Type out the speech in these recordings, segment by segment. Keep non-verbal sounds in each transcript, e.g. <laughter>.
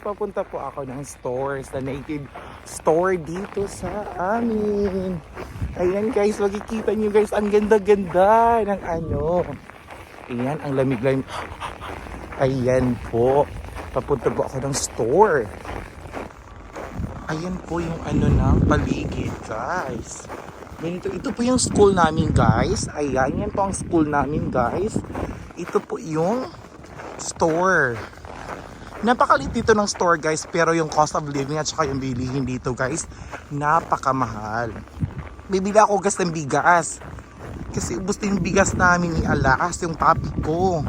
Papunta po ako ng store, sa native store dito sa amin. Ayan guys, makikita nyo guys, ang ganda-ganda ng ano. Ayan, ang lamig-lamig. Ayan po. Papunta po ako ng store. Ayan po yung ano ng paligid, guys. Ganito, ito po yung school namin, guys. Ayan, yan po ang school namin, guys. Ito po yung store. Napakalit dito ng store, guys. Pero yung cost of living at saka yung bilihin dito, guys, napakamahal. Bibili ako gas ng bigas. Kasi ubos din yung bigas namin ni Alas, yung papi ko.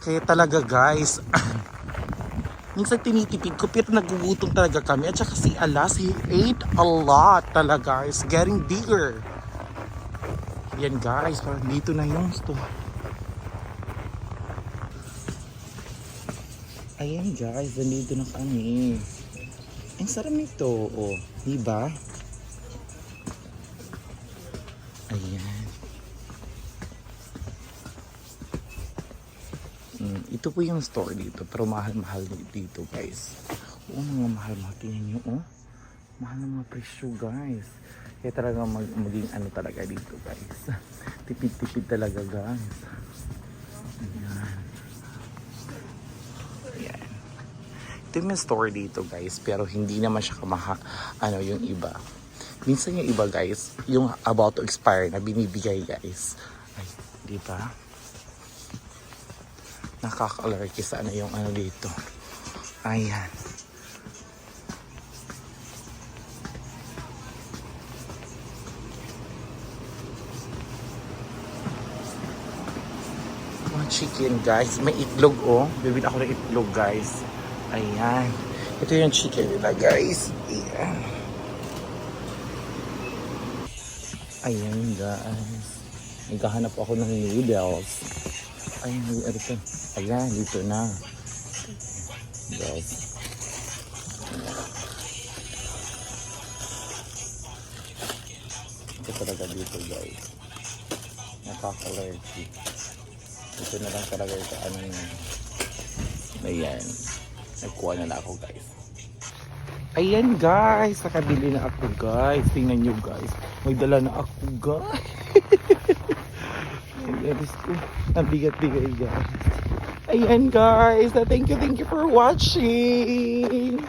Kaya talaga, guys, <coughs> minsan tinitipid ko pero nagugutom talaga kami at saka si Alas he ate a lot talaga it's getting bigger yan guys dito na yung store ayan guys nandito na kami ang sarap nito oh diba ayan Mm, ito po yung store dito, pero mahal-mahal dito guys. Oo, mga mahal-mahal. Tingnan nyo, oh. Mahal ng mga presyo guys. Kaya talaga mag maging ano talaga dito guys. <laughs> Tipid-tipid talaga guys. Ayan. Ayan. Ito yung store dito guys, pero hindi naman siya kamaha, ano yung iba. Minsan yung iba guys, yung about to expire na binibigay guys. Ay, di ba? nakaka-alergy sa ano yung ano dito. Ayan. Chicken guys. May itlog oh. Bibili ako ng itlog guys. Ayan. Ito yung chicken nila guys. Ayan. Ayan guys. Naghahanap ako ng noodles. Ay, may ano to? Ayan, dito na. Guys. Ito talaga dito guys. Nakaka-allergy. Ito na lang talaga ito ano yun. Ayan. Nagkuha na na ako guys. Ayan guys, nakabili na ako guys. Tingnan nyo guys. May dala na ako guys. <laughs> Ay, Diyos ko. Ang bigat-bigat guys. Ayan guys. Thank you, thank you for watching.